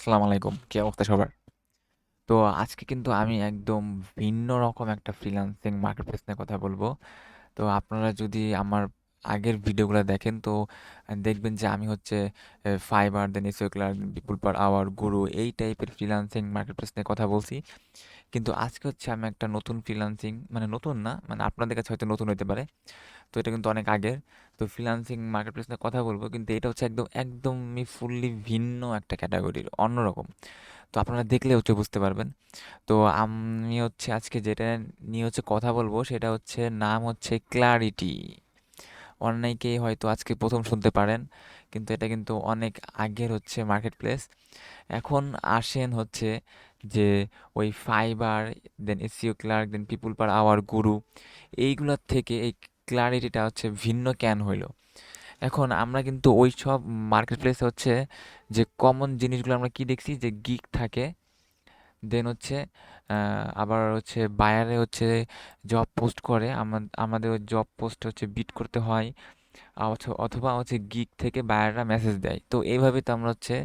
আসসালামু আলাইকুম। কি অবস্থা সবার? তো আজকে কিন্তু আমি একদম ভিন্ন রকম একটা ফ্রিল্যান্সিং মার্কেটপ্লেস নিয়ে কথা বলব। তো আপনারা যদি আমার আগের ভিডিওগুলো দেখেন তো দেখবেন যে আমি হচ্ছে Fiverr then Clerk, people per hour, Guru এই টাইপের ফ্রিল্যান্সিং মার্কেটপ্লেস নিয়ে কথা বলছি। কিন্তু আজকে হচ্ছে আমি একটা নতুন ফ্রিল্যান্সিং মানে নতুন না, মানে আপনাদের কাছে হয়তো নতুন হতে পারে। তো এটা কিন্তু অনেক আগের। তো ফ্রিল্যান্সিং মার্কেটপ্লেস নিয়ে কথা বলব। কিন্তু এটা হচ্ছে একদম একদমই ফুললি ভিন্ন একটা ক্যাটেগরির, অন্যরকম। তো আপনারা দেখলে হচ্ছে বুঝতে পারবেন। তো আমি হচ্ছে আজকে যেটা নিয়ে হচ্ছে কথা বলব সেটা হচ্ছে নাম হচ্ছে ক্লারিটি। অনেকেই হয়তো আজকে প্রথম শুনতে পারেন। কিন্তু এটা কিন্তু অনেক আগের হচ্ছে মার্কেটপ্লেস। এখন আসেন হচ্ছে যে ওই Fiverr then SEO clerk then people per hour, Guru এইগুলোর থেকে এই ক্লারিটিটা হচ্ছে ভিন্ন ক্যান হইল? এখন আমরা কিন্তু ওইসব মার্কেটপ্লেসে হচ্ছে যে কমন জিনিসগুলো আমরা কি দেখছি যে গিগ থাকে দেন হচ্ছে আবার হচ্ছে বায়ারে হচ্ছে জব পোস্ট করে আমাদের জব পোস্ট হচ্ছে বিট করতে হয় অথবা হচ্ছে গিগ থেকে বায়াররা মেসেজ দেয়। তো এইভাবে তো আমরা হচ্ছে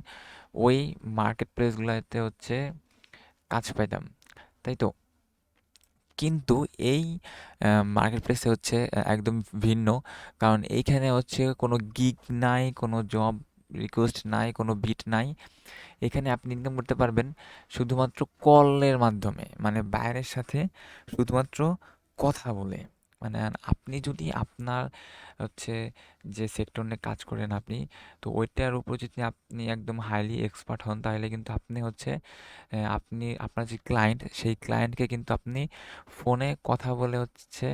ওই মার্কেট প্লেসগুলোতে হচ্ছে কাজ পাইতাম, তাই তো? কিন্তু এই মার্কেট প্লেসে হচ্ছে একদম ভিন্ন, কারণ এইখানে হচ্ছে কোনো গিগ নাই, কোনো জব রিকোয়েস্ট নাই, কোনো বিট নাই, এখানে আপনি ইনকাম করতে পারবেন শুধুমাত্র কলের মাধ্যমে মানে বাইরের সাথে শুধুমাত্র কথা বলে। মানে আপনি যদি আপনার হচ্ছে যে সেক্টর নিয়ে কাজ করেন আপনি, তো ওইটার উপর যদি আপনি একদম হাইলি এক্সপার্ট হন, তাহলে কিন্তু আপনি হচ্ছে আপনি আপনার যে ক্লায়েন্ট সেই ক্লায়েন্টকে কিন্তু আপনি ফোনে কথা বলে হচ্ছে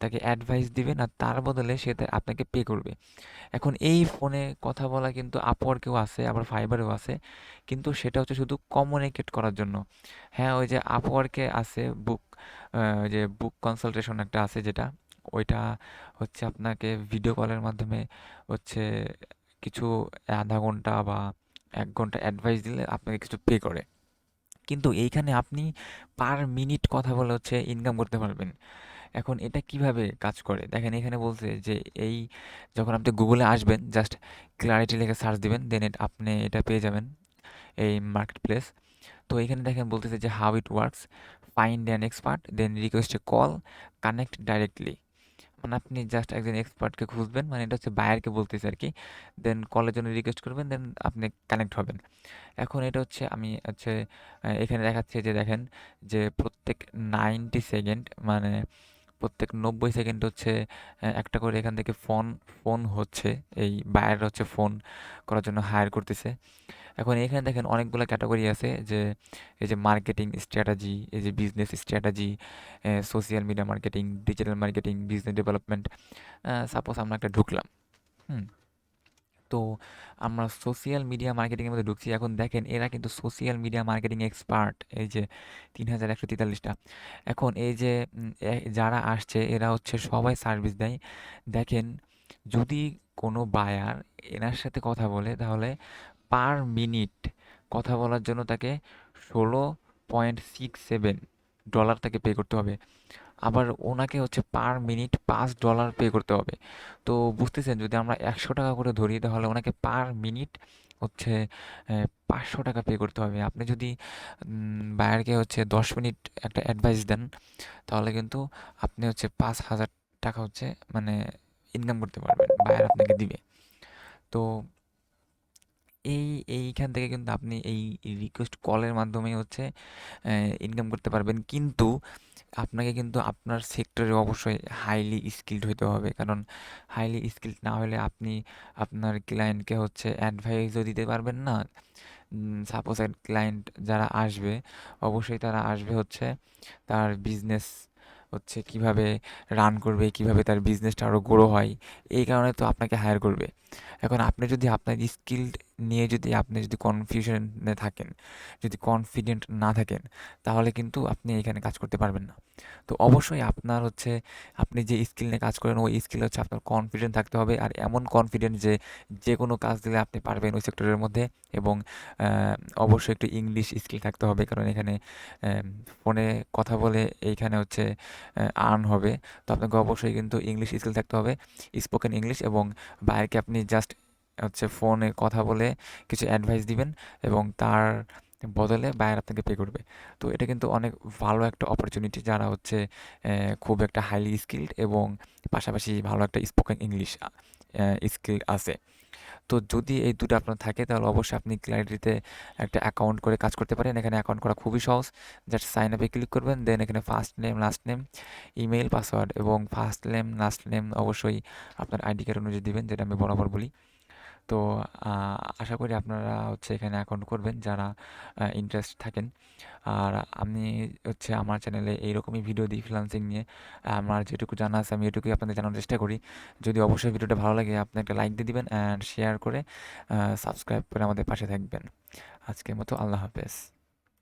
তাকে অ্যাডভাইস দিবেন আর তার বদলে সে আপনাকে পে করবে। এখন এই ফোনে কথা বলা কিন্তু আপওয়ার্কেও আছে, আবার ফাইবারেও আছে, কিন্তু সেটা হচ্ছে শুধু কমিউনিকেট করার জন্য। হ্যাঁ ওই যে আপওয়ার্কে আছে বুক যে বুক কনসালটেশন একটা আছে যেটা, ওইটা হচ্ছে আপনাকে ভিডিও কলের মাধ্যমে হচ্ছে কিছু আধা ঘণ্টা বা এক ঘণ্টা অ্যাডভাইস দিলে আপনাকে কিছু পে করে। কিন্তু এইখানে আপনি পার মিনিট কথা বলে হচ্ছে ইনকাম করতে পারবেন। এখন এটা কীভাবে কাজ করে? দেখেন এখানে বলছে যে এই যখন আপনি গুগলে আসবেন জাস্ট ক্লারিটি লিখে সার্চ দিবেন দেন আপনি এটা পেয়ে যাবেন এই মার্কেট প্লেস তো এখানে দেখেন বলতেছে যে how it works find an expert then request a call connect directly মানে আপনি জাস্ট একজন এক্সপার্টকে খুঁজবেন মানে এটা হচ্ছে বায়ারকে বলতেছে আর কি দেন কলের জন্য রিকোয়েস্ট করবেন দেন আপনি কানেক্ট হবেন। এখন এটা হচ্ছে আমি হচ্ছে এখানে দেখাচ্ছি যে দেখেন যে প্রত্যেক নাইনটি সেকেন্ড মানে প্রত্যেক নব্বই সেকেন্ড হচ্ছে একটা করে এখান থেকে ফোন ফোন হচ্ছে। এই বায়ার হচ্ছে ফোন করার জন্য হায়ার করতেছে। এখন এখানে দেখেন অনেকগুলো ক্যাটাগরি আছে যে, এই যে মার্কেটিং স্ট্র্যাটাজি এই যে business strategy social media marketing digital marketing business development suppose আমরা একটা ঢুকলাম, হুম। তো আমরা সোশ্যাল মিডিয়া মার্কেটিংয়ের মধ্যে ঢুকছি। এখন দেখেন এরা কিন্তু সোশ্যাল মিডিয়া মার্কেটিং এক্সপার্ট এই যে তিন হাজার একশো তেতাল্লিশটা। এখন এই যে যারা আসছে, এরা হচ্ছে সবাই সার্ভিস দেয়। দেখেন যদি কোনো বায়ার এনার সাথে কথা বলে, তাহলে পার মিনিট কথা বলার জন্য তাকে ষোলো পয়েন্ট সিক্স সেভেন ডলার তাকে পে করতে হবে। আবার ওনাকে হচ্ছে পার মিনিট পাঁচ ডলার পে করতে হবে। তো বুঝতেছেন, যদি আমরা একশো টাকা করে ধরি, তাহলে ওনাকে পার মিনিট হচ্ছে পাঁচশো টাকা পে করতে হবে। আপনি যদি বায়ারকে হচ্ছে দশ মিনিট একটা অ্যাডভাইস দেন, তাহলে কিন্তু আপনি হচ্ছে পাঁচ হাজার টাকা হচ্ছে মানে ইনকাম করতে পারবেন, বায়ার আপনাকে দিবে। তো এই, এইখান থেকে কিন্তু আপনি এই রিকোয়েস্ট কলের মাধ্যমে হচ্ছে ইনকাম করতে পারবেন। কিন্তু আপনাকে কিন্তু আপনার সেক্টরে অবশ্যই হাইলি স্কিলড হতে হবে। কারণ হাইলি স্কিলড না হলে আপনি আপনার ক্লায়েন্টকে হচ্ছে অ্যাডভাইসও দিতে পারবেন না। সাপোজ এক ক্লায়েন্ট যারা আসবে, অবশ্যই তারা আসবে হচ্ছে তার বিজনেস হচ্ছে কীভাবে রান করবে, কীভাবে তার বিজনেসটা আরও গ্রো হয়, এই কারণে তো আপনাকে হায়ার করবে। এখন আপনি যদি আপনার স্কিল নিয়ে যদি আপনি যদি কনফিউশনে থাকেন, যদি কনফিডেন্ট না থাকেন, তাহলে কিন্তু আপনি এখানে কাজ করতে পারবেন না। তো অবশ্যই আপনার হচ্ছে, আপনি যে স্কিল নিয়ে কাজ করেন, ওই স্কিল হচ্ছে আপনার কনফিডেন্ট থাকতে হবে। আর এমন কনফিডেন্ট যে যে কোনো কাজ দিলে আপনি পারবেন ওই সেক্টরের মধ্যে এবং অবশ্যই একটু ইংলিশ স্কিল থাকতে হবে। কারণ এখানে ফোনে কথা বলে এইখানে হচ্ছে আর্ন হবে। তো আপনাকে অবশ্যই কিন্তু ইংলিশ স্কিল থাকতে হবে। স্পোকেন ইংলিশ এবং বাইরেকে আপনি জাস্ট হচ্ছে ফোনে কথা বলে কিছু অ্যাডভাইস দিবেন এবং তার বদলে বায়ার আপনাকে পে করবে। তো এটা কিন্তু অনেক ভালো একটা অপরচুনিটি যারা হচ্ছে খুব একটা হাইলি স্কিল্ড এবং পাশাপাশি ভালো একটা স্পোকেন ইংলিশ স্কিল আছে। তো যদি এই দুটো আপনার থাকে, তাহলে অবশ্যই আপনি ক্লারিটিতে একটা অ্যাকাউন্ট করে কাজ করতে পারেন। এখানে অ্যাকাউন্ট করা খুবই সহজ। জাস্ট সাইন আপে ক্লিক করবেন দেন এখানে first name last name email password এবং ফার্স্ট নেম লাস্ট নেম অবশ্যই আপনার আইডি কার্ড অনুযায়ী দেবেন, যেটা আমি বরাবর বলি। তো আশা করি আপনারা হচ্ছে এখানে অ্যাকাউন্ট করবেন যারা ইন্টারেস্ট থাকেন। আর আমি হচ্ছে আমার চ্যানেলে এইরকমই ভিডিও দিই ফ্রিলান্সিং নিয়ে। আমার যেটুকু জানা আছে আমি এটুকুই আপনাদের জানার চেষ্টা করি। যদি অবশ্যই ভিডিওটা ভালো লাগে, আপনি একটা লাইক দিয়ে দিবেন অ্যান্ড শেয়ার করে সাবস্ক্রাইব করে আমাদের পাশে থাকবেন। আজকের মতো আল্লাহ হাফেজ।